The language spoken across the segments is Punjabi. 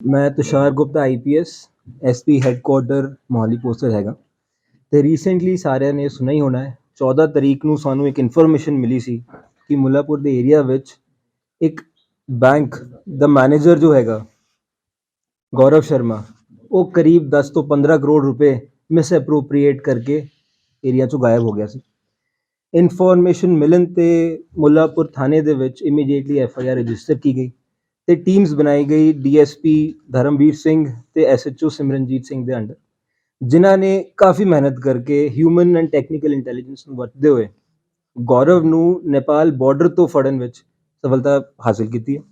ਮੈਂ Tushar Gupta IPS SP headquarter Mohali posted ਹੈਗਾ। ਅਤੇ ਰੀਸੈਂਟਲੀ ਸਾਰਿਆਂ ਨੇ ਸੁਣਿਆ ਹੀ ਹੋਣਾ ਚੌਦਾਂ ਤਰੀਕ ਨੂੰ ਸਾਨੂੰ ਇੱਕ ਇਨਫੋਰਮੇਸ਼ਨ ਮਿਲੀ ਸੀ ਕਿ ਮੁੱਲਾਪੁਰ ਦੇ ਏਰੀਆ ਵਿੱਚ ਇੱਕ ਬੈਂਕ ਦਾ ਮੈਨੇਜਰ ਜੋ ਹੈਗਾ, ਗੌਰਵ ਸ਼ਰਮਾ, ਉਹ ਕਰੀਬ 10 ਤੋਂ 15 ਕਰੋੜ ਰੁਪਏ ਮਿਸ ਐਪਰੋਪਰੀਏਟ ਕਰਕੇ ਏਰੀਆ ਚੋਂ ਗਾਇਬ ਹੋ ਗਿਆ ਸੀ। ਇਨਫੋਰਮੇਸ਼ਨ ਮਿਲਣ ਤੇ ਮੁੱਲਾਪੁਰ ਥਾਣੇ ਦੇ ਵਿੱਚ immediately F I R register ਕੀ ਗਈ। ਤੇ ਟੀਮਸ ਬਣਾਈ ਗਈ ਡੀਐਸਪੀ ਧਰਮਵੀਰ ਸਿੰਘ ਤੇ ਐਸਐਚਓ ਸਿਮਰਨਜੀਤ ਸਿੰਘ ਦੇ ਅੰਡਰ ਜਿਨ੍ਹਾਂ ਨੇ ਕਾਫੀ ਮਿਹਨਤ ਕਰਕੇ ਹਿਊਮਨ ਐਂਡ ਟੈਕਨੀਕਲ ਇੰਟੈਲੀਜੈਂਸ ਨੂੰ ਵਰਤਦੇ ਹੋਏ ਗੌਰਵ ਨੂੰ ਨੇਪਾਲ ਬਾਰਡਰ ਤੋਂ ਫੜਨ ਵਿੱਚ ਸਫਲਤਾ ਹਾਸਲ ਕੀਤੀ ਹੈ।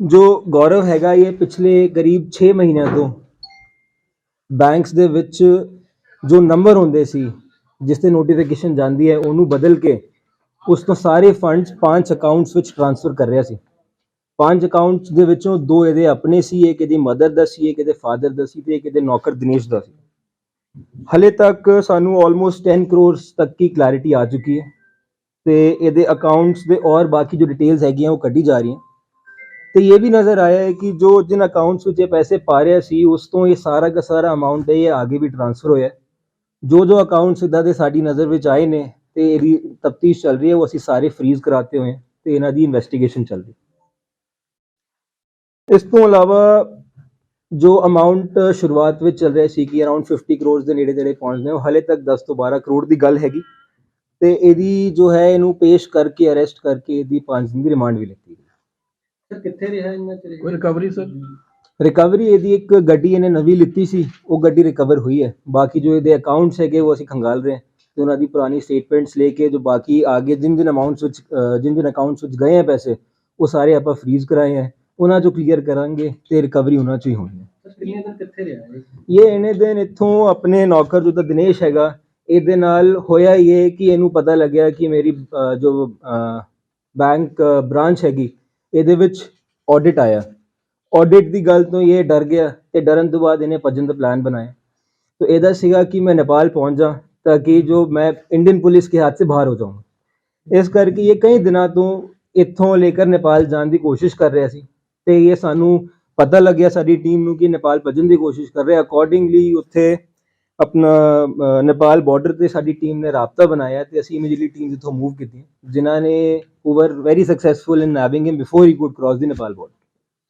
ਜੋ ਗੌਰਵ ਹੈਗਾ ਇਹ ਪਿਛਲੇ ਕਰੀਬ 6 ਮਹੀਨਿਆਂ ਤੋਂ ਬੈਂਕਸ ਦੇ ਵਿੱਚ ਜੋ ਨੰਬਰ ਹੁੰਦੇ ਸੀ, ਜਿਸ ਤੇ ਨੋਟੀਫਿਕੇਸ਼ਨ ਜਾਂਦੀ ਹੈ, ਉਹਨੂੰ ਬਦਲ ਕੇ ਉਸ ਤੋਂ ਸਾਰੇ ਫੰਡਸ ਪੰਜ ਅਕਾਊਂਟਸ ਵਿੱਚ ਟ੍ਰਾਂਸਫਰ ਕਰ ਰਿਹਾ ਸੀ। ਪੰਜ ਅਕਾਊਂਟਸ ਦੇ ਵਿੱਚੋਂ ਦੋ ਇਹਦੇ ਆਪਣੇ ਸੀ, ਇੱਕ ਇਹਦੀ ਮਦਰ ਦਾ ਸੀ, ਇੱਕ ਇਹਦੇ ਫਾਦਰ ਦਾ ਸੀ ਤੇ ਇੱਕ ਇਹਦੇ ਨੌਕਰ ਦਿਨੇਸ਼ ਦਾ ਸੀ। ਹਲੇ ਤੱਕ ਸਾਨੂੰ ਆਲਮੋਸਟ 10 ਕਰੋੜਸ ਤੱਕ ਦੀ ਕਲੈਰਿਟੀ ਆ ਚੁੱਕੀ ਹੈ ਤੇ ਇਹਦੇ ਅਕਾਊਂਟਸ ਦੇ ਔਰ ਬਾਕੀ ਜੋ ਡਿਟੇਲਸ ਹੈਗੀਆਂ ਉਹ ਕੱਢੀ ਜਾ ਰਹੀਆਂ। ਤੇ ਇਹ ਵੀ ਨਜ਼ਰ ਆਇਆ ਹੈ ਕਿ ਜੋ ਜਿਨ ਅਕਾਊਂਟਸ ਵਿੱਚ ਇਹ ਪੈਸੇ ਪਾ ਰਿਹਾ ਸੀ, ਉਸ ਤੋਂ ਇਹ ਸਾਰਾ ਦਾ ਸਾਰਾ ਅਮਾਉਂਟ ਹੈ ਇਹ ਆਗੇ ਵੀ ਟ੍ਰਾਂਸਫਰ ਹੋਇਆ ਜੋ ਜੋ ਅਕਾਊਂਟਸ ਇਦਾਂ ਦੇ ਸਾਡੀ ਨਜ਼ਰ ਵਿੱਚ ਆਏ ਨੇ ਤੇ ਇਹਦੀ ਤਫਤੀਸ਼ ਚੱਲ ਰਹੀ ਹੈ, ਉਹ ਅਸੀਂ ਸਾਰੇ ਫ੍ਰੀਜ਼ ਕਰਾਤੇ ਹੋਏ ਹਾਂ ਤੇ ਇਹਨਾਂ ਦੀ ਇਨਵੈਸਟੀਗੇਸ਼ਨ ਚੱਲ ਰਹੀ ਹੈ। ਇਸ ਤੋਂ ਇਲਾਵਾ ਜੋ ਅਮਾਉਂਟ ਸ਼ੁਰੂਆਤ ਵਿੱਚ ਚੱਲ ਰਿਹਾ ਸੀ ਕਿ ਅਰਾਊਂਡ 50 ਕਰੋੜ ਦੇ ਨੇੜੇ ਤੇੜੇ ਪਹੁੰਚਦੇ ਉਹ ਹਲੇ ਤੱਕ 10 ਤੋਂ 12 ਕਰੋੜ ਦੀ ਗੱਲ ਹੈਗੀ। ਤੇ ਇਹਦੀ ਜੋ ਹੈ ਇਹਨੂੰ ਪੇਸ਼ ਕਰਕੇ ਅਰੈਸਟ ਕਰਕੇ ਇਹਦੀ 5 ਦਿਨ ਦੀ ਰਿਮਾਂਡ ਵੀ ਲਿੱਤੀ ਗਈ। ਸਰ ਕਿੱਥੇ ਰਿਹਾ ਇੰਨਾ ਚਿਰ ਕੋਈ ਰਿਕਵਰੀ ਸਰ? ਰਿਕਵਰੀ ਇਹਦੀ ਇੱਕ ਗੱਡੀ ਇਹਨੇ ਨਵੀਂ ਲਿੱਤੀ ਸੀ ਉਹ ਗੱਡੀ ਰਿਕਵਰ ਹੋਈ ਹੈ। ਬਾਕੀ ਜੋ ਇਹਦੇ ਅਕਾਊਂਟਸ ਹੈਗੇ ਉਹ ਅਸੀਂ ਖੰਗਾਲ ਰਹੇ ਹਾਂ। ਤੇ ਉਹਨਾਂ ਦੀ ਪੁਰਾਣੀ ਸਟੇਟਮੈਂਟਸ ਲੈ ਕੇ ਜੋ ਬਾਕੀ ਆਗੇ ਜਿਨ ਜਿਨ ਅਮਾਉਂਟਸ ਵਿੱਚ ਜਿਨ ਜਿਨ ਅਕਾਊਂਟਸ ਵਿੱਚ ਗਏ ਹੈ ਪੈਸੇ ਉਹ ਸਾਰੇ ਆਪਾਂ ਫ੍ਰੀਜ਼ ਕਰਾਏ ਹੈ ਉਹਨਾਂ ਚੋਂ ਕਲੀਅਰ ਕਰਾਂਗੇ ਤੇ ਰਿਕਵਰੀ ਉਹਨਾਂ ਚੋਂ ਹੀ ਹੋਣੀ ਹੈ। ਇਹ? ਇਹਨੇ ਦਿਨ ਇੱਥੋਂ ਆਪਣੇ ਨੌਕਰ ਜੋ ਤਾਂ ਦਿਨੇਸ਼ ਹੈਗਾ ਇਹਦੇ ਨਾਲ ਹੋਇਆ ਇਹ ਕਿ ਇਹਨੂੰ ਪਤਾ ਲੱਗਿਆ ਕਿ ਮੇਰੀ ਜੋ ਬੈਂਕ ਬ੍ਰਾਂਚ ਹੈਗੀ ਇਹਦੇ ਵਿੱਚ ਆਡਿਟ ਆਇਆ। ਆਡਿਟ ਦੀ ਗੱਲ ਤੋਂ ਇਹ ਡਰ ਗਿਆ ਤੇ ਡਰਨ ਤੋਂ ਬਾਅਦ ਇਹਨੇ ਭੱਜਣ ਦਾ ਪਲਾਨ ਬਣਾਇਆ। ਤੋ ਇਹਦਾ ਸੀਗਾ ਕਿ ਮੈਂ ਨੇਪਾਲ ਪਹੁੰਚ ਜਾ ਤਾਂ ਕਿ ਜੋ ਮੈਂ ਇੰਡੀਅਨ ਪੁਲਿਸ ਕੇ ਹੱਥ ਸੇ ਬਾਹਰ ਹੋ ਜਾਵਾਂ ਇਸ ਕਰਕੇ ਇਹ ਕਈ ਦਿਨਾਂ ਤੋਂ ਇੱਥੋਂ ਲੈ ਕੇ ਨੇਪਾਲ ਜਾਣ ਦੀ ਕੋਸ਼ਿਸ਼ ਕਰ ਰਿਹਾ ਸੀ। ਤੇ ਇਹ ਸਾਨੂੰ ਪਤਾ ਲੱਗਿਆ ਸਾਡੀ ਟੀਮ ਨੂੰ ਕਿ ਨੇਪਾਲ ਭੱਜਣ ਦੀ ਕੋਸ਼ਿਸ਼ ਕਰ ਰਿਹਾ। ਅਕੋਰਡਿੰਗਲੀ ਉੱਥੇ ਆਪਣਾ ਨੇਪਾਲ ਬਾਰਡਰ ਤੇ ਸਾਡੀ ਟੀਮ ਨੇ ਰਾਬਤਾ ਬਣਾਇਆ ਤੇ ਅਸੀਂ ਇਮੀਡੀਏਟਲੀ ਟੀਮ ਇੱਥੋਂ ਮੂਵ ਕੀਤੀ। ਜਿਨ੍ਹਾਂ ਨੇ over very successful in nabbing him before he could cross the Nepal border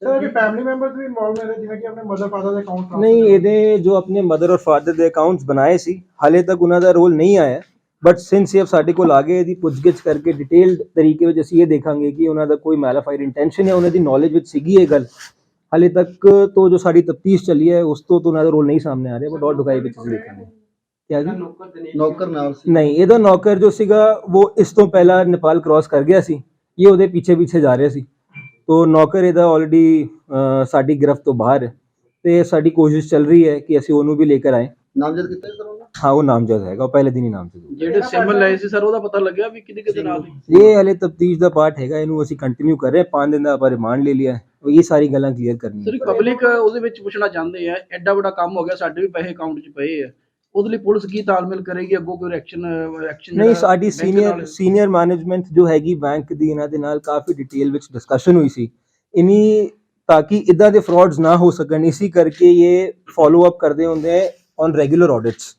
sir ਇਹਦੇ ਫੈਮਿਲੀ ਮੈਂਬਰਸ ਵੀ ਇਨਵੋਲਵ ਨੇ ਜਿਵੇਂ ਕਿ ਆਪਣੇ ਮਦਰ ਫਾਦਰ ਦੇ ਅਕਾਊਂਟ ਨਹੀਂ ਇਹਦੇ ਜੋ ਆਪਣੇ ਮਦਰ ਔਰ ਫਾਦਰ ਦੇ ਅਕਾਊਂਟਸ ਬਣਾਏ ਸੀ ਹਾਲੇ ਤੱਕ ਉਹਨਾਂ ਦਾ ਰੋਲ ਨਹੀਂ ਆਇਆ। ਬਟ ਸਿੰਸ ਇਹ ਸਾਡੇ ਕੋਲ ਆ ਗਏ ਇਹਦੀ ਪੁੱਛਗਿੱਛ ਕਰਕੇ ਡਿਟੇਲਡ ਤਰੀਕੇ ਵਿੱਚ ਅਸੀਂ ਇਹ ਦੇਖਾਂਗੇ ਕਿ ਉਹਨਾਂ ਦਾ ਕੋਈ ਮੈਲਾਫਾਈਡ ਇੰਟੈਂਸ਼ਨ ਹੈ ਉਹਨਾਂ ਦੀ ਨੌਲੇਜ ਵਿੱਚ ਸੀਗੀ ਇਹ ਗੱਲ। ਹਾਲੇ ਤੱਕ ਤੋਂ ਜੋ ਸਾਡੀ ਤਫਤੀਸ਼ ਚੱਲੀ ਹੈ ਉਸ ਤੋਂ ਤਾਂ ਉਹਨਾਂ ਦਾ ਰੋਲ ਨਹੀਂ ਸਾਹਮਣੇ ਆ ਰਿਹਾ ਬਟ ਔਰ ਦੁਕਾਈ ਵਿੱਚ ਅਸੀਂ ਦੇਖਾਂਗੇ। ਕਿਆ ਜੀ? ਨੌਕਰ ਨਾਲ ਸੀ। ਨਹੀਂ ਇਹਦਾ ਨੌਕਰ ਜੋ ਸੀਗਾ ਉਹ ਇਸ ਤੋਂ ਪਹਿਲਾਂ ਨੇਪਾਲ ਕ੍ਰਾਸ ਕਰ ਗਿਆ ਸੀ। ਇਹ ਉਹਦੇ ਪਿੱਛੇ ਪਿੱਛੇ ਜਾ ਰਿਹਾ ਸੀ। ਤੋ ਨੌਕਰ ਇਹਦਾ ਆਲਰੇਡੀ ਸਾਡੀ ਗ੍ਰਿਫਤ ਤੋਂ ਬਾਹਰ ਤੇ ਸਾਡੀ ਕੋਸ਼ਿਸ਼ ਚੱਲ ਰਹੀ ਹੈ ਕਿ ਅਸੀਂ ਉਹਨੂੰ ਵੀ ਲੈ ਕੇ ਆਏ। ਨਾਮਜ਼ਦ ਕੀਤਾ ਸਰ ਹਾਂ ਉਹ ਨਾਮਜ਼ਦ ਹੈਗਾ ਉਹ ਪਹਿਲੇ ਦਿਨ ਹੀ ਨਾਮਜ਼ਦ ਹੋ ਜਿਹੜੇ ਸਿਮ ਲਏ ਸੀ ਸਰ ਉਹਦਾ ਪਤਾ ਲੱਗਿਆ ਵੀ ਕਿਹਦੇ ਕਿਹਦੇ ਨਾਲ ਸੀ। ਇਹ ਹਲੇ ਤਫਤੀਸ਼ ਦਾ ਪਾਰਟ ਹੈਗਾ ਇਹਨੂੰ ਅਸੀਂ ਕੰਟੀਨਿਊ ਕਰ ਰਹੇ ਹਾਂ ਪੰਜ ਦਿਨ ਦਾ ਆਪਾਂ ਰਿਮਾਂਡ ਲੈ ਲਿਆ। ਹੈ ਉਹ ਇਹ ਸਾਰੀ ਗੱਲਾਂ ਕਲੀਅਰ ਕਰਨੀਆਂ। ਸਰ ਪਬਲਿਕ ਉਹਦੇ ਵਿੱਚ ਪੁੱਛਣਾ ਚਾਹੁੰਦੇ ਆ ਐਡਾ ਵੱਡਾ ਕੰਮ ਹੋ ਗਿਆ ਸਾਡੇ ਵੀ ਪੈਸੇ ਅਕਾਊਂਟ 'ਚ ਪਏ ਆ। ਉਹਦੇ ਲਈ ਪੁਲਿਸ ਕੀ ਤਾਲਮੇਲ ਕਰੇਗੀ ਅੱਗੋਂ ਕੋਈ ਐਕਸ਼ਨ ਐਕਸ਼ਨ ਨਹੀਂ ਸਾਡੀ ਸੀਨੀਅਰ ਸੀਨੀਅਰ ਮੈਨੇਜਮੈਂਟ ਜੋ ਹੈਗੀ ਬੈਂਕ ਦੀ ਇਹਨਾਂ ਦੇ ਨਾਲ ਕਾਫੀ ਡਿਟੇਲ ਵਿੱਚ ਡਿਸਕਸ਼ਨ ਹੋਈ ਸੀ। ਇਨੀ ਤਾਂ ਕਿ ਇਦਾਂ ਦੇ ਫਰਾਡਸ ਨਾ ਹੋ ਸਕਣ ਇਸੇ ਕਰਕੇ ਇਹ ਫਾਲੋ ਅਪ ਕਰਦੇ ਹੁੰਦੇ ਔਨ ਰੈਗੂਲਰ ਆਡਿਟਸ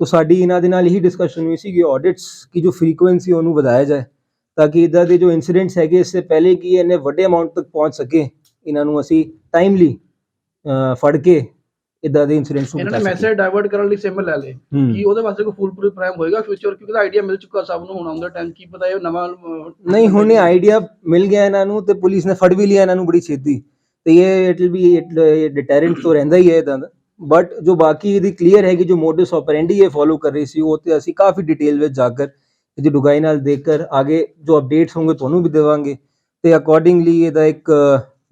ਤਾਂ ਸਾਡੀ ਇਹਨਾਂ ਦੇ ਨਾਲ ਇਹੀ ਡਿਸਕਸ਼ਨ ਹੋਈ ਸੀ ਕਿ ਆਡਿਟਸ ਕੀ ਜੋ ਫ੍ਰੀਕੁਐਂਸੀ ਉਹਨੂੰ ਵਧਾਇਆ ਜਾਏ ਤਾਂ ਕਿ ਇਦਾਂ ਦੇ ਜੋ ਇਨਸੀਡੈਂਟਸ ਹੈਗੇ ਇਸ ਤੋਂ ਪਹਿਲੇ ਕਿ ਇਹਨੇ ਵੱਡੇ ਅਮਾਉਂਟ ਤੱਕ ਪਹੁੰਚ ਸਕੇ ਇਹਨਾਂ ਨੂੰ ਅਸੀਂ ਟਾਈਮਲੀ ਫੜ ਕੇ ਇਦਾਂ ਦੇ ਇਨਸੀਡੈਂਟਸ ਨੂੰ ਇਹਨਾਂ ਨੇ ਬਚਾ ਸਕੀਏ। ਮੈਸੇਜ ਡਾਇਵਰਟ ਕਰਨ ਲਈ ਸਿਮ ਲੈ ਹੂੰ। ਕੀ ਉਹਦੇ ਵਾਸਤੇ ਕੋਈ ਫੁੱਲ ਪ੍ਰੂਫ ਪ੍ਰਾਈਮ ਹੋਏਗਾ ਫਿਊਚਰ ਕਿਉਂਕਿ ਉਹਦਾ ਆਈਡੀਆ ਮਿਲ ਚੁੱਕਾ ਸਭ ਨੂੰ ਹੁਣ ਆਉਂਦਾ ਟਾਈਮ ਕੀ ਪਤਾ ਇਹ ਨਵਾਂ ਨਹੀਂ ਹੁਣ ਇਹ ਆਈਡੀਆ ਮਿਲ ਗਿਆ ਇਹਨਾਂ ਨੂੰ ਤੇ ਪੁਲਿਸ ਨੇ ਫੜ ਵੀ ਲਿਆ ਇਹਨਾਂ ਨੂੰ ਬੜੀ ਛੇਤੀ ਤੇ ਇਹ ਇਟ ਵਿਲ ਬੀ ਡਿਟੈਰੈਂਟ ਤੋਂ ਰਹਿੰਦਾ ਹੀ ਹੈ ਇਦਾਂ ਦਾ ਬਟ ਜੋ ਬਾਕੀ ਇਹਦੀ ਕਲੀਅਰ ਹੈ ਕਿ ਜੋ ਮੋਡਸ ਆਪਰੈਂਡੀ ਇਹ ਫੋਲੋ ਕਰ ਰਹੀ ਸੀ ਉਹ ਤੇ ਅਸੀਂ ਕਾਫੀ ਡਿਟੇਲ ਵਿੱਚ ਜਾ ਕਰ ਇਹਦੀ ਡੁਗਾਈ ਨਾਲ ਦੇਖ ਕਰ ਆਗੇ ਜੋ ਅਪਡੇਟਸ ਹੋਣਗੇ ਤੁਹਾਨੂੰ ਵੀ ਦੇਵਾਂਗੇ ਤੇ ਅਕੋਰਡਿੰਗਲੀ ਇਹਦਾ ਇੱਕ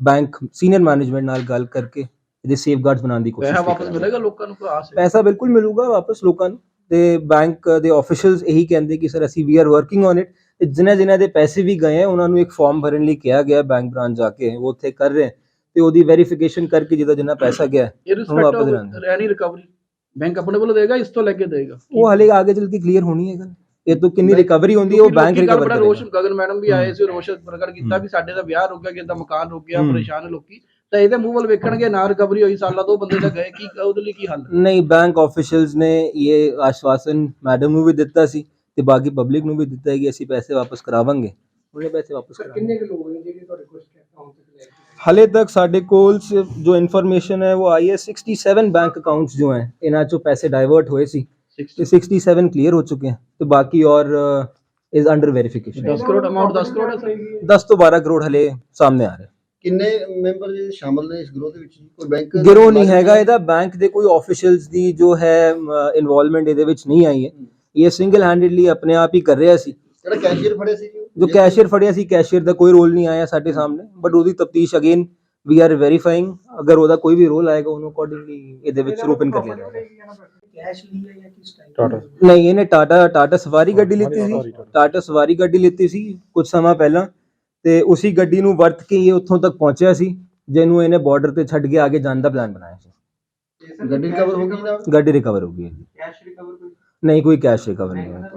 ਬੈਂਕ ਸੀਨੀਅਰ ਮੈਨੇਜਮੈਂਟ ਨਾਲ ਗੱਲ ਕਰਕੇ ਇਹਦੇ ਸੇਫਗਾਰਡਸ ਬਣਾਉਣ ਦੀ ਕੋਸ਼ਿਸ਼ ਪੈਸਾ ਵਾਪਸ। ਮਿਲੇਗਾ ਲੋਕਾਂ ਨੂੰ ਕੋਈ ਆਸ ਹੈ ਪੈਸਾ ਬਿਲਕੁਲ ਮਿਲੂਗਾ ਵਾਪਸ ਲੋਕਾਂ ਨੂੰ ਤੇ ਬੈਂਕ ਦੇ ਆਫੀਸ਼ੀਅਲਸ ਇਹੀ ਕਹਿੰਦੇ ਕਿ ਸਰ ਅਸੀਂ we are working on it ਜਿਨ੍ਹਾਂ ਜਿਨ੍ਹਾਂ ਦੇ ਪੈਸੇ ਵੀ ਗਏ ਆ ਉਹਨਾਂ ਨੂੰ ਇੱਕ ਫਾਰਮ ਭਰਨ ਲਈ ਕਿਹਾ ਗਿਆ ਬੈਂਕ ਬ੍ਰਾਂਚ ਜਾ ਕੇ ਉਹ ਉੱਥੇ ਕਰ ਰਹੇ ਹੈ ਤੇ ਉਹਦੀ ਵੈਰੀਫਿਕੇਸ਼ਨ ਕਰਕੇ ਜਿਹਦਾ ਜਿੰਨਾ ਪੈਸਾ ਗਿਆ ਹੈ, ਇਹ ਹੁਣ ਵਾਪਸ ਲੈਣਗੇ। ਐਨੀ ਰਿਕਵਰੀ ਬੈਂਕ ਆਪਣੇ ਵੱਲੋਂ ਦੇਗਾ ਇਸ ਤੋਂ ਲੈ ਕੇ ਦੇਗਾ। ਉਹ ਹਲੇ ਆਗੇ ਚਲ ਕੇ ਕਲੀਅਰ ਹੋਣੀ ਹੈ ਗੱਲ। ਇਹ ਤੋਂ ਕਿੰਨੀ ਰਿਕਵਰੀ ਹੁੰਦੀ ਹੈ ਉਹ ਬੈਂਕ ਰਿਕਵਰ ਕਰੇਗਾ। ਰੋਸ਼ਨ ਗਗਨ ਮੈਡਮ ਵੀ ਆਏ। ਸੀ ਰੋਸ਼ਨ ਪ੍ਰਗਟ ਕੀਤਾ। ਵੀ ਸਾਡੇ ਦਾ ਵਿਆਹ ਰੁਕ ਗਿਆ ਕਿ ਦਾ ਮਕਾਨ ਰੁਕ ਗਿਆ। ਪਰੇਸ਼ਾਨ ਲੋਕੀ। ਤਾਂ ਇਹਦੇ ਮੂੰਹ ਵੱਲ ਵੇਖਣਗੇ ਨਾ ਰਿਕਵਰੀ ਹੋਈ ਸਾਲਾਂ ਤੋਂ ਬੰਦੇ ਤਾਂ ਗਏ ਕੀ ਉਹਦੇ ਲਈ ਕੀ ਹੱਲ? ਨਹੀਂ ਬੈਂਕ ਆਫੀਸ਼ੀਅਲਸ ਨੇ ਇਹ ਆਸ਼ਵਾਸਨ ਮੈਡਮ ਨੂੰ ਵੀ ਦਿੱਤਾ ਸੀ ਤੇ ਬਾਕੀ ਪਬਲਿਕ ਨੂੰ ਵੀ ਦਿੱਤਾ ਹੈ ਕਿ ਅਸੀਂ ਪੈਸੇ ਵਾਪਸ ਕਰਾਵਾਂਗੇ। ਉਹਨੇ ਪੈਸੇ ਵਾਪਸ ਕਰਾਵਾਂਗੇ ਕਿੰਨੇ ਕੁ ਲੋਕ ਨੇ ਜਿਹੜੇ ਤੁਹਾਡੇ ਕੋਲ? ਹਾਲੇ ਤੱਕ ਸਾਡੇ ਕੋਲ ਜੋ ਇਨਫੋਰਮੇਸ਼ਨ ਹੈ ਉਹ ਆਈ ਹੈ 67 ਬੈਂਕ ਅਕਾਊਂਟਸ ਜੋ ਹੈ ਇਹਨਾਂ ਚੋਂ ਪੈਸੇ ਡਾਇਵਰਟ ਹੋਏ ਸੀ ਤੇ 67 ਕਲੀਅਰ ਹੋ ਚੁੱਕੇ हैं ਤੇ ਬਾਕੀ ਔਰ is under verification 10 crore amount 10 crore ਹੈ ਸਰ? 10 ਤੋਂ 12 ਕਰੋੜ ਹਲੇ ਸਾਹਮਣੇ ਆ ਰਹੇ। ਕਿੰਨੇ ਮੈਂਬਰ ਜਿਹੜੇ ਸ਼ਾਮਲ ਨੇ ਇਸ ਗਰੋਹ ਦੇ ਵਿੱਚ ਕੋਈ ਬੈਂਕ ਗਿਰੋਹ ਨਹੀਂ ਹੈਗਾ ਇਹਦਾ ਬੈਂਕ ਦੇ ਕੋਈ ਆਫੀਸ਼ੀਅਲਸ ਦੀ ਜੋ ਹੈ ਇਨਵੋਲਵਮੈਂਟ ਇਹਦੇ ਵਿੱਚ ਨਹੀਂ ਆਈ ਹੈ। ਇਹ ਸਿੰਗਲ ਹੈਂਡਡਲੀ ਆਪਣੇ ਆਪ ਹੀ ਕਰ ਰਿਹਾ ਸੀ। ਜਿਹੜਾ ਕੈਸ਼ੀਅਰ ਫੜੇ ਸੀ ਜੀ ਕੈਸ਼ੀਅਰ ਫੜਿਆ ਸੀ ਕੈਸ਼ੀਅਰ ਦਾ ਕੋਈ ਰੋਲ ਨਹੀਂ ਆਇਆ ਸਾਡੇ ਸਾਹਮਣੇ ਬਟ ਉਹਦੀ ਤਫਤੀਸ਼ ਅਗੇਨ ਵੀ ਆਰ ਵੈਰੀਫਾਈਂਗ ਅਗਰ ਉਹਦਾ ਕੋਈ ਵੀ ਰੋਲ ਆਏਗਾ ਉਹਨੂੰ ਅਕੋਰਡਿੰਗਲੀ ਇਹਦੇ ਵਿੱਚ ਰੂਪਨ ਕਰ ਲਿਆ ਜਾਏਗਾ ਨਹੀਂ ਇਹਨੇ ਟਾਟਾ ਟਾਟਾ ਸਵਾਰੀ ਗੱਡੀ ਲਿੱਤੀ ਸੀ। ਟਾਟਾ ਸਵਾਰੀ ਗੱਡੀ ਲਿੱਤੀ ਸੀ ਕੁਝ ਸਮਾਂ ਪਹਿਲਾਂ ਤੇ ਉਸੇ ਗੱਡੀ ਨੂੰ ਵਰਤ ਕੇ ਇਹ ਉੱਥੋਂ ਤੱਕ ਪਹੁੰਚਿਆ ਸੀ ਜਿਹਨੂੰ ਇਹਨੇ ਬਾਰਡਰ ਤੇ ਛੱਡ ਕੇ ਆਗੇ ਜਾਣ ਦਾ ਪਲਾਨ ਬਣਾਇਆ ਸੀ। ਗੱਡੀ ਕਵਰ ਹੋ ਗਈ ਗੱਡੀ ਰਿਕਵਰ ਹੋ ਗਈ ਕੈਸ਼ ਰਿਕਵਰ ਕੋਈ? ਨਹੀਂ ਕੋਈ ਕੈਸ਼ ਰਿਕਵਰ ਨਹੀਂ ਹੋਇਆ।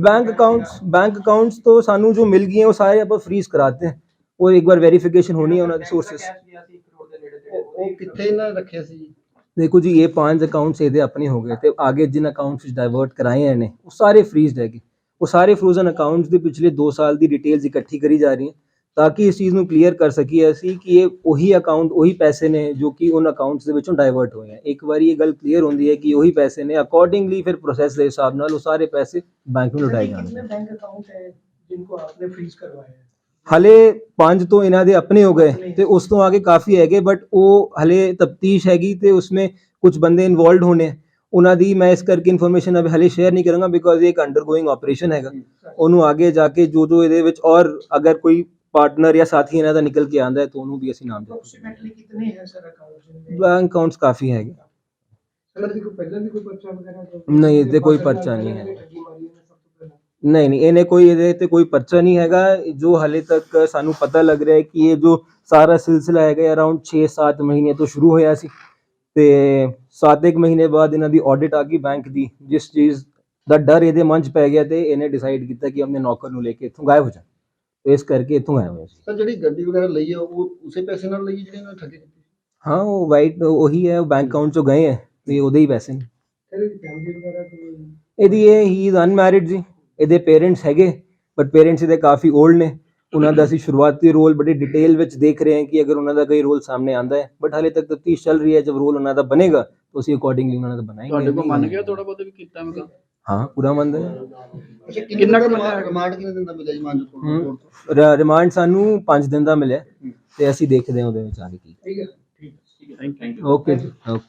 बैंक अकाउंट्स बैंक अकाउंट्स तो सानू जो मिल गए हैं वो सारे आप फ्रीज कराते हैं वो एक बार वेरिफिकेशन होनी है उन्होंने सोर्सेस ਉਹ ਉਹ ਕਿੱਥੇ ਇਹਨਾਂ ਨੇ ਰੱਖਿਆ ਸੀ ਜੀ देखो जी ये पांच अकाउंट्स ਇਹਦੇ ਆਪਣੇ ਹੋ ਗਏ ਤੇ ਅੱਗੇ ਜਿਨ ਅਕਾਊਂਟਸ ਵਿੱਚ ਡਾਇਵਰਟ ਕਰਾਏ ਹਨ ਉਹ ਸਾਰੇ ਫ੍ਰੀਜ਼ਡ ਹੈਗੇ ਉਹ ਸਾਰੇ ਫਰੋਜ਼ਨ ਅਕਾਊਂਟਸ ਦੇ ਪਿਛਲੇ 2 ਸਾਲ ਦੀ ਡਿਟੇਲਸ ਇਕੱਠੀ ਕਰੀ ਜਾ ਰਹੀ ਹੈ ਤਾਂ ਕਿ ਇਸ ਚੀਜ਼ ਨੂੰ ਕਲੀਅਰ ਕਰ ਸਕੀਏ ਅਸੀਂ ਕਿ ਇਹ ਉਹੀ ਅਕਾਊਂਟ ਉਹੀ ਪੈਸੇ ਨੇ ਜੋ ਕਿ ਉਹਨਾਂ ਅਕਾਊਂਟਸ ਦੇ ਵਿੱਚੋਂ ਡਾਈਵਰਟ ਹੋਏ ਆ ਇੱਕ ਵਾਰੀ ਇਹ ਗੱਲ ਕਲੀਅਰ ਹੁੰਦੀ ਹੈ ਕਿ ਉਹੀ ਪੈਸੇ ਨੇ ਅਕੋਰਡਿੰਗਲੀ ਫਿਰ ਪ੍ਰੋਸੈਸ ਦੇ ਹਿਸਾਬ ਨਾਲ ਉਹ ਸਾਰੇ ਪੈਸੇ ਬੈਂਕ ਨੂੰ ਲੁਟਾਏ ਜਾਣਗੇ। ਬੈਂਕ ਅਕਾਊਂਟ ਹੈ ਜਿੰਨਕੋ ਆਪਨੇ ਫ੍ਰੀਜ਼ ਕਰਵਾਇਆ ਹੈ? ਹਲੇ 5 ਤੋਂ ਇਹਨਾਂ ਦੇ ਆਪਣੇ ਹੋ ਗਏ ਤੇ ਉਸ ਤੋਂ ਆਗੇ ਕਾਫੀ ਹੈਗੇ ਬਟ ਉਹ ਹਲੇ ਤਫਤੀਸ਼ ਹੈਗੀ ਤੇ ਉਸਮੇ ਕੁਝ ਬੰਦੇ ਇਨਵੋਲਡ ਹੋਣੇ ਉਹਨਾਂ ਦੀ ਮੈਂ ਇਸ ਕਰਕੇ ਇਨਫੋਰਮੇਸ਼ਨ ਅਬ ਹਲੇ ਸ਼ੇਅਰ ਨਹੀਂ ਕਰਾਂਗਾ ਬਿਕੋਜ਼ ਇਹ ਇੱਕ ਅੰਡਰਗੋਇੰਗ ਆਪਰੇਸ਼ਨ ਹੈਗਾ। ਉਹਨੂੰ ਆਗੇ ਜਾ ਕੇ ਜੋ ਜੋ ਇਹਦੇ ਵਿੱਚ ਔਰ ਅਗਰ ਕੋਈ ਪਾਰਟਨਰ ਜਾਂ ਸਾਥੀ ਇਹਨਾਂ ਦਾ ਨਿਕਲ ਕੇ ਆਂਦਾ ਹੈ ਤਾਂ ਉਹਨੂੰ ਵੀ ਅਸੀਂ ਨਾਮ ਅਪਰੋਕਸੀਮੇਟਲੀ ਕਿੰਨੇ ਹੈ ਕਾਫੀ ਹੈਗੇ ਨਹੀਂ ਇਹਦੇ ਕੋਈ ਪਰਚਾ ਨਹੀਂ ਹੈ ਨਹੀਂ ਨਹੀਂ ਇਹਨੇ ਕੋਈ ਇਹਦੇ ਤੇ ਕੋਈ ਪਰਚਾ ਨਹੀਂ ਹੈਗਾ ਜੋ ਹਲੇ ਤੱਕ ਸਾਨੂੰ ਪਤਾ ਲੱਗ ਰਿਹਾ ਹੈ ਕਿ ਇਹ ਜੋ ਸਾਰਾ ਸਿਲਸਿਲਾ ਹੈਗਾ ਅਰਾਊਂਡ 6-7 ਮਹੀਨੇ ਤੋਂ ਸ਼ੁਰੂ ਹੋਇਆ ਸੀ ਤੇ 7-1 ਮਹੀਨੇ ਬਾਅਦ ਇਹਨਾਂ ਦੀ ਆਡਿਟ ਆ ਗਈ ਬੈਂਕ ਦੀ ਜਿਸ ਚੀਜ਼ ਦਾ ਡਰ ਇਹਦੇ ਮਨ 'ਚ ਪੈ ਗਿਆ ਤੇ ਇਹਨੇ ਡਿਸਾਈਡ ਕੀਤਾ ਕਿ ਆਪਣੇ ਨੌਕਰ ਨੂੰ ਲੈ ਕੇ ਇੱਥੋਂ ਗਾਇਬ ਹੋ ਜਾ ਤੇ ਇਸ ਕਰਕੇ ਇੱਥੋਂ ਗਾਇਬ ਹੋਇਆ ਸੀ ਸਰ ਜਿਹੜੀ ਗੱਡੀ ਵਗੈਰਾ ਲਈ ਹੈ ਉਹ ਉਸੇ ਪੈਸੇ ਨਾਲ ਲਈ ਹੈ ਜਿਹੜੇ ਇਹਨਾਂ ਨੇ ਠੱਗੀ? ਕੀਤੀ ਹਾਂ ਉਹ ਵਾਈਟ ਉਹੀ ਹੈ ਉਹ ਬੈਂਕ ਅਕਾਊਂਟ 'ਚੋਂ ਗਏ ਹੈ ਤੇ ਉਹਦੇ ਹੀ ਪੈਸੇ ਨੇ। ਸਰ ਇਹਦੀ ਫੈਮਿਲੀ ਵਗੈਰਾ ਕੋਈ? ਇਹਦੀ ਇਹ ਹੀ ਇਜ਼ ਅਨਮੈਰਿਡ ਜੀ। ਇਹਦੇ ਪੇਰੈਂਟਸ ਹੈਗੇ ਬਟ ਪੇਰੈਂਟਸ ਇਹਦੇ ਕਾਫੀ 올ਡ ਨੇ। ਉਹਨਾਂ ਦਾ ਅਸੀਂ ਸ਼ੁਰੂਆਤੀ ਰੋਲ ਬੜੀ ਡਿਟੇਲ ਵਿੱਚ ਦੇਖ ਰਹੇ ਹਾਂ ਕਿ ਅਗਰ ਉਹਨਾਂ ਦਾ ਕੋਈ ਰੋਲ ਸਾਹਮਣੇ ਆਂਦਾ ਹੈ। ਬਟ ਹਾਲੇ ਤੱਕ ਤਫਤੀਸ਼ ਚੱਲ ਰਹੀ ਹੈ ਜਦ ਰੋਲ ਉਹਨਾਂ ਦਾ ਬਣੇਗਾ ਤਾਂ ਅਸੀਂ ਅਕੋਰਡਿੰਗਲੀ ਉਹਨਾਂ ਦਾ ਬਣਾਏਂਗੇ। ਤੁਹਾਡੇ ਕੋਲ ਮੰਨ। ਗਿਆ ਥੋੜਾ ਬਹੁਤ ਵੀ ਕੀਤਾ ਮੈਂ ਹਾਂ ਪੂਰਾ ਮੰਨਦਾ ਹੈ ਅੱਛਾ ਕਿੰਨਾ? ਰਿਮਾਂਡ ਕਿੰਨੇ ਦਿਨ ਦਾ ਮਿਲਿਆ ਜੀ ਹੂੰ। ਕੋਲ ਤੋਂ? ਰਿਮਾਂਡ ਸਾਨੂੰ 5 ਦਿਨ ਦਾ ਮਿਲਿਆ ਤੇ ਅਸੀਂ ਦੇਖਦੇ ਹਾਂ ਉਹਦੇ ਵਿੱਚ ਆ ਕੇ ਕੀ ਠੀਕ ਹੈ ਥੈਂਕ ਯੂ ਓਕੇ ਜੀ ਓਕੇ